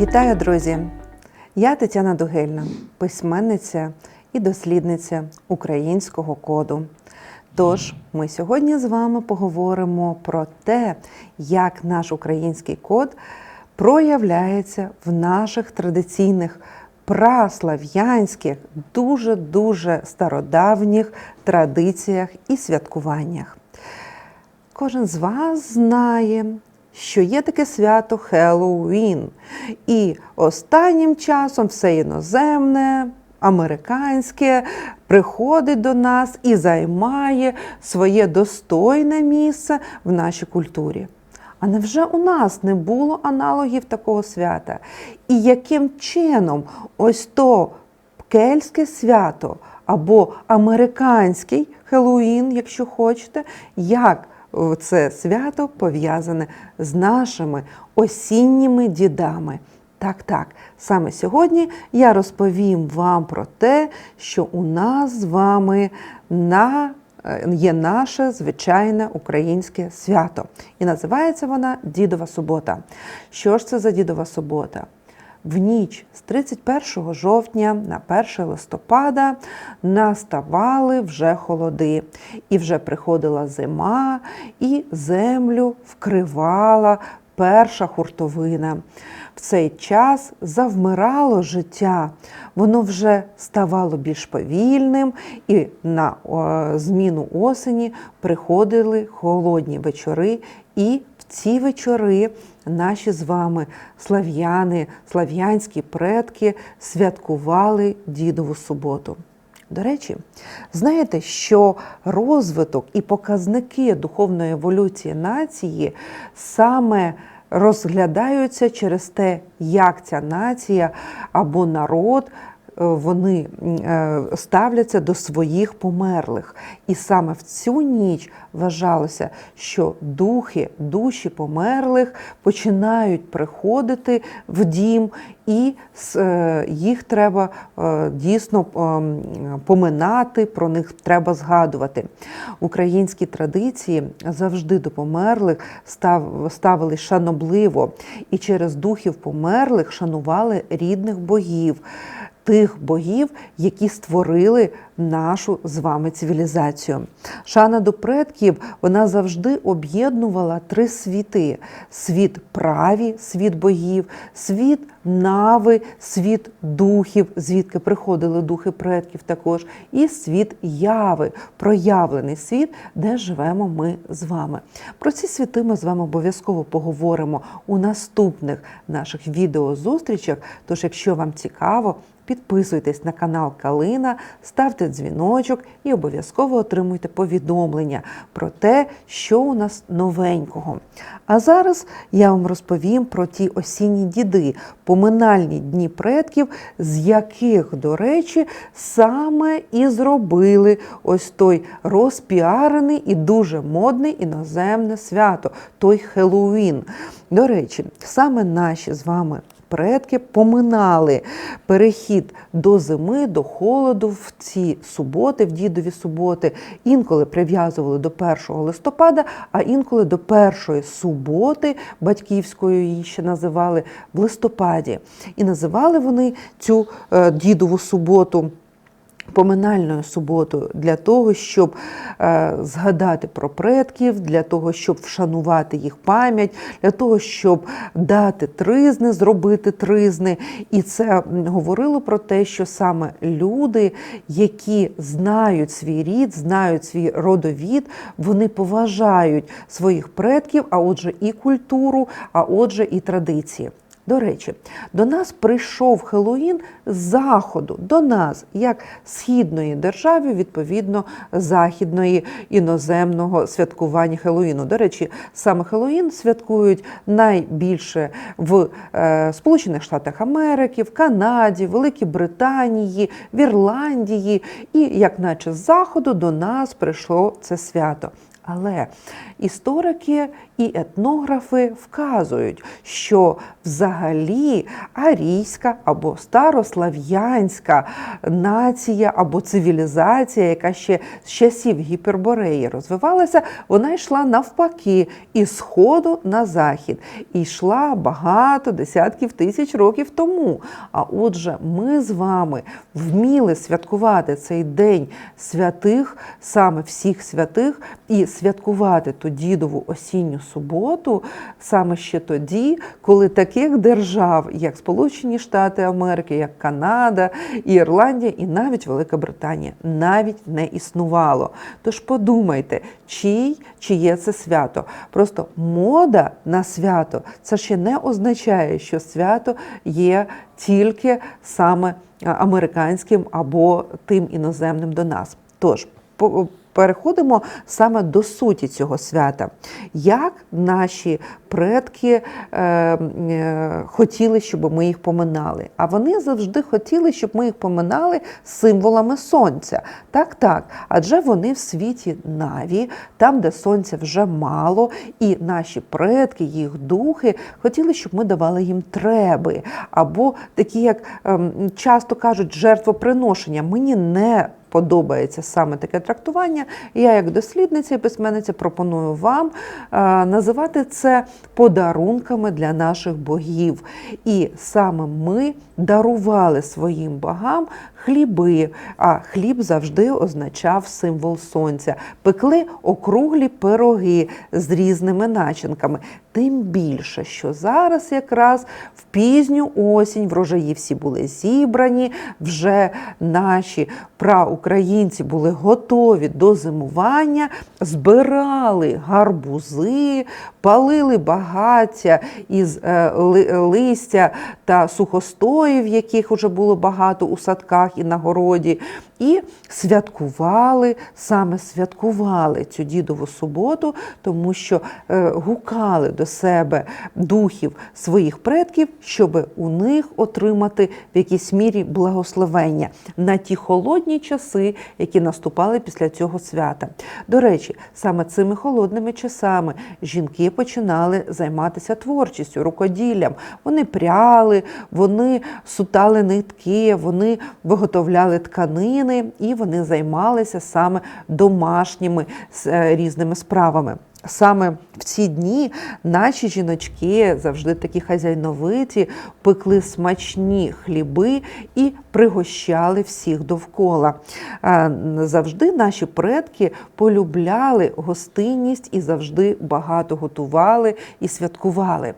Вітаю, друзі! Я Тетяна Дугельна, письменниця і дослідниця українського коду. Тож ми сьогодні з вами поговоримо про те, як наш український код проявляється в наших традиційних праслав'янських, дуже-дуже стародавніх традиціях і святкуваннях. Кожен з вас знає, що є таке свято Хеллоуін. І останнім часом все іноземне, американське приходить до нас і займає своє достойне місце в нашій культурі. А невже у нас не було аналогів такого свята? І яким чином ось то кельтське свято або американський Хеллоуін, якщо хочете, як це свято пов'язане з нашими осінніми дідами? Так, так, саме сьогодні я розповім вам про те, що у нас з вами на е, є наше звичайне українське свято. І називається вона Дідова субота. Що ж це за Дідова субота? В ніч з 31 жовтня на 1 листопада наставали вже холоди, і вже приходила зима, і землю вкривала перша хуртовина. В цей час завмирало життя, воно вже ставало більш повільним, і на зміну осені приходили холодні вечори, і ці вечори наші з вами слав'яни, слав'янські предки святкували Дідову суботу. До речі, знаєте, що розвиток і показники духовної еволюції нації саме розглядаються через те, як ця нація або народ. Вони е, ставляться до своїх померлих. І саме в цю ніч вважалося, що духи, душі померлих починають приходити в дім, і е, їх треба е, дійсно поминати, про них треба згадувати. В українській традиції завжди до померлих ставили шанобливо, і через духів померлих шанували рідних богів тих богів, які створили нашу з вами цивілізацію. Шана до предків вона завжди об'єднувала три світи: світ праві, світ богів, світ нави, світ духів, звідки приходили духи предків також, і світ яви, проявлений світ, де живемо ми з вами. Про ці світи ми з вами обов'язково поговоримо у наступних наших відеозустрічах. Тож, якщо вам цікаво, Підписуйтесь на канал Калина, ставте дзвіночок і обов'язково отримуйте повідомлення про те, що у нас новенького. А зараз я вам розповім про ті осінні діди, поминальні дні предків, з яких, до речі, саме і зробили ось той розпіарений і дуже модний іноземне свято, той Хеллоуін. До речі, саме наші з вами предки поминали перехід до зими, до холоду в ці суботи, в дідові суботи. Інколи прив'язували до 1 листопада, а інколи до першої суботи, батьківською її ще називали в листопаді. І називали вони цю е, дідову суботу поминальною суботою для того, щоб е, згадати про предків, для того, щоб вшанувати їх пам'ять, для того, щоб дати тризни, зробити тризни. І це говорило про те, що саме люди, які знають свій рід, знають свій родовід, вони поважають своїх предків, а отже, і культуру, а отже, і традиції. До речі, до нас прийшов Хеллоїн з заходу, до нас, як східної держави, відповідно західної іноземного святкування Хеллоїну. До речі, саме Хеллоїн святкують найбільше в е, Сполучених Штатах Америки, в Канаді, Великій Британії, в Ірландії, і, як наче з заходу, до нас прийшло це свято. Але історики і етнографи вказують, що взагалі арійська або старослав'янська нація або цивілізація, яка ще з часів гіпербореї розвивалася, вона йшла навпаки із сходу на захід і йшла багато десятків тисяч років тому. А отже, ми з вами вміли святкувати цей день святих, саме всіх святих, і святкувати ту дідову осінню суботу саме ще тоді, коли таких держав, як Сполучені Штати Америки, як Канада, Ірландія і навіть Велика Британія, навіть не існувало. Тож подумайте, чий чиє це свято. Просто мода на свято це ще не означає, що свято є тільки саме американським або тим іноземним до нас. Тож переходимо саме до суті цього свята. Як наші предки е, е, хотіли, щоб ми їх поминали? А вони завжди хотіли, щоб ми їх поминали символами сонця. Так, так. Адже вони в світі Наві, там, де сонця вже мало, і наші предки, їх духи хотіли, щоб ми давали їм треби, або такі, як ем, часто кажуть, жертвоприношення. Мені не подобається саме таке трактування. Я, як дослідниця і письменниця, пропоную вам е, називати це подарунками для наших богів. І саме ми дарували своїм богам хліби, а хліб завжди означав символ сонця. Пекли округлі пироги з різними начинками. Тим більше, що зараз якраз в пізню осінь врожаї всі були зібрані, вже наші праукраїнці були готові до зимування, збирали гарбузи, палили багаття із е, листя та сухостоїв, яких вже було багато у садках і на городі, і святкували, саме святкували цю дідову суботу, тому що е, гукали до себе духів своїх предків, щоб у них отримати в якійсь мірі благословення. На ті холодні часи, які наступали після цього свята. До речі, саме цими холодними часами жінки починали займатися творчістю, рукоділлям. Вони пряли, вони сутали нитки, вони виготовляли тканини і вони займалися саме домашніми е, різними справами. Саме в ці дні наші жіночки завжди такі хазяйновиті, пекли смачні хліби і пригощали всіх довкола. Е, Завжди наші предки полюбляли гостинність і завжди багато готували і святкували.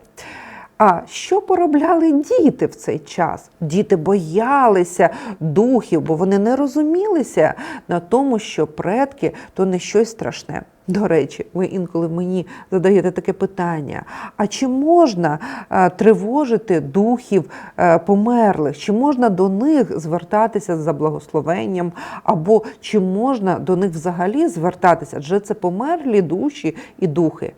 А що поробляли діти в цей час? Діти боялися духів, бо вони не розумілися на тому, що предки то не щось страшне. До речі, ви інколи мені задаєте таке питання: а чи можна е, тривожити духів е, померлих? Чи можна до них звертатися за благословенням, або чи можна до них взагалі звертатися? Адже це померлі душі і духи.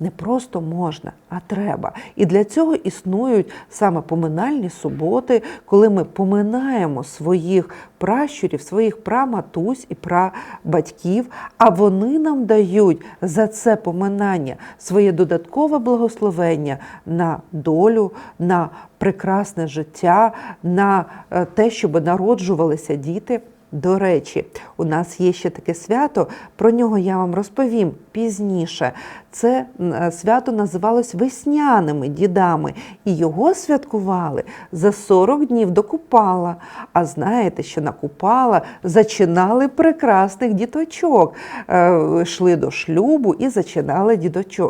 Не просто можна, а треба. І для цього існують саме поминальні суботи, коли ми поминаємо своїх пращурів, своїх праматусь і прабатьків, а вони нам дають за це поминання своє додаткове благословення на долю, на прекрасне життя, на е, те, щоб народжувалися діти. До речі, у нас є ще таке свято, про нього я вам розповім пізніше. Це свято називалось весняними дідами, і його святкували за 40 днів до Купала. А знаєте, що на Купала зачинали прекрасних діточок, Е, йшли до шлюбу і зачинали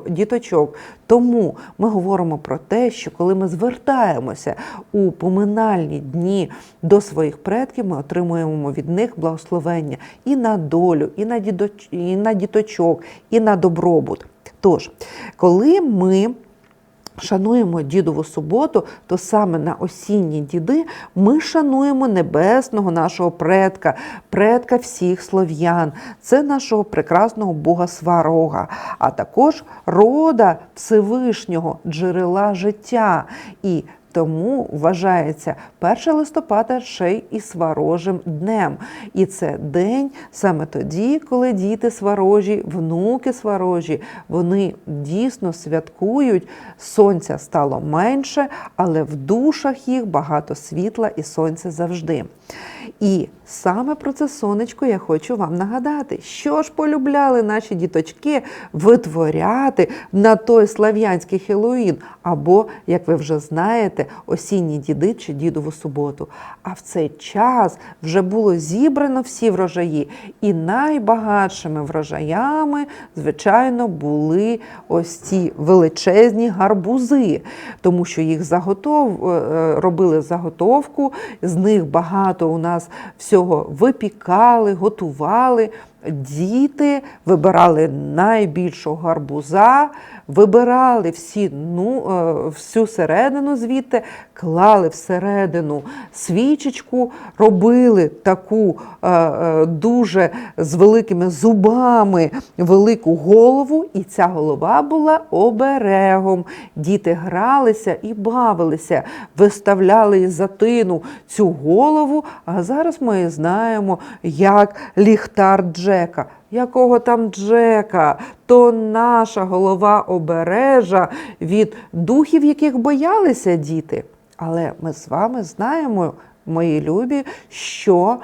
діточок. Тому ми говоримо про те, що коли ми звертаємося у поминальні дні до своїх предків, ми отримуємо від них благословення і на долю, і на діточок, і на добробут. Тож, коли ми шануємо дідову суботу, то саме на осінні діди ми шануємо небесного нашого предка, предка всіх слов'ян. Це нашого прекрасного Бога Сварога, а також рода Всевишнього, джерела життя. І Тому вважається 1 листопада ще й і днем. І це день саме тоді, коли діти сварожі, внуки сварожі, вони дійсно святкують. Сонця стало менше, але в душах їх багато світла і сонця завжди. І саме про це сонечко я хочу вам нагадати, що ж полюбляли наші діточки витворяти на той слав'янський Хеллоуін, або, як ви вже знаєте, осінні діди чи дідову суботу. А в цей час вже було зібрано всі врожаї, і найбагатшими врожаями, звичайно, були ось ці величезні гарбузи, тому що їх заготов е, робили заготовку, з них багато у нас всього випікали, готували. Діти вибирали найбільшого гарбуза, вибирали всі, ну, е, всю середину звідти, клали всередину свічечку, робили таку е, е, дуже з великими зубами велику голову, і ця голова була оберегом. Діти гралися і бавилися, виставляли із затину цю голову. А зараз ми знаємо, як ліхтар Джека. Якого там Джека? То наша голова обережа від духів, яких боялися діти. Але ми з вами знаємо, мої любі, що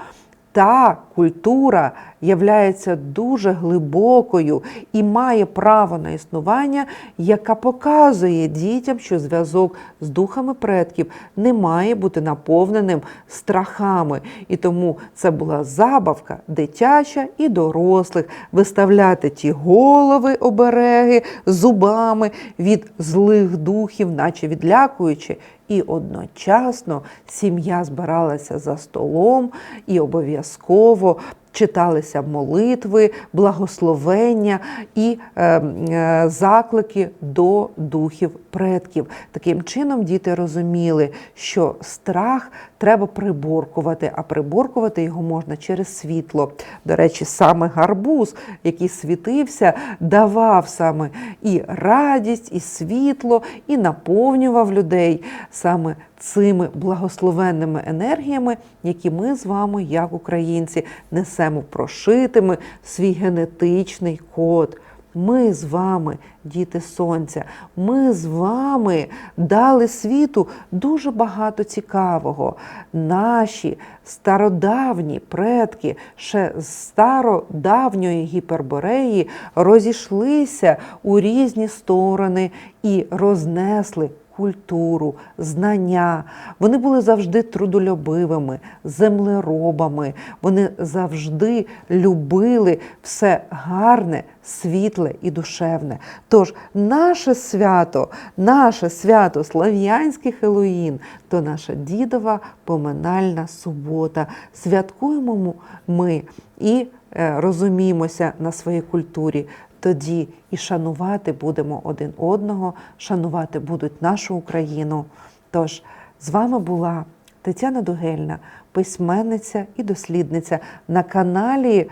та культура являється дуже глибокою і має право на існування, яка показує дітям, що зв'язок з духами предків не має бути наповненим страхами. І тому це була забавка дитяча і дорослих виставляти ті голови обереги зубами від злих духів, наче відлякуючи. І одночасно сім'я збиралася за столом і обов'язково читалися молитви, благословення і е, е, заклики до духів предків. Таким чином діти розуміли, що страх треба приборкувати, а приборкувати його можна через світло. До речі, саме гарбуз, який світився, давав саме і радість, і світло, і наповнював людей саме цими благословенними енергіями, які ми з вами, як українці, несемо прошитими свій генетичний код. Ми з вами, діти сонця, ми з вами дали світу дуже багато цікавого. Наші стародавні предки ще з стародавньої гіпербореї розійшлися у різні сторони і рознесли культуру, знання. Вони були завжди трудолюбивими, землеробами. Вони завжди любили все гарне, світле і душевне. Тож наше свято, наше свято Слав'янський Хеллоїн, то наша дідова поминальна субота. Святкуємо ми і е, розуміємося на своїй культурі тоді і шанувати будемо один одного, шанувати будуть нашу Україну. Тож з вами була Тетяна Дугельна, письменниця і дослідниця на каналі,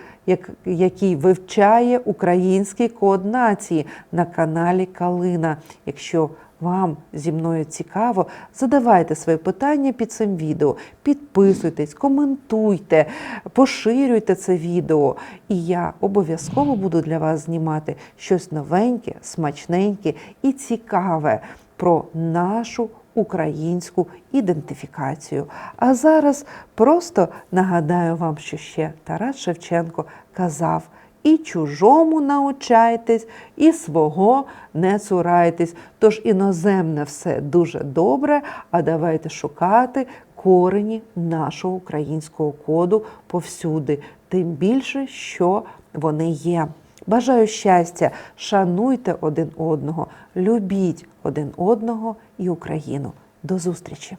який вивчає український код нації, на каналі Калина. Якщо вам зі мною цікаво, задавайте свої питання під цим відео, підписуйтесь, коментуйте, поширюйте це відео. І я обов'язково буду для вас знімати щось новеньке, смачненьке і цікаве про нашу українську ідентифікацію. А зараз просто нагадаю вам, що ще Тарас Шевченко казав. І чужому научайтесь, і свого не цурайтесь. Тож іноземне все дуже добре, а давайте шукати корені нашого українського коду повсюди, тим більше, що вони є. Бажаю щастя, шануйте один одного, любіть один одного і Україну. До зустрічі!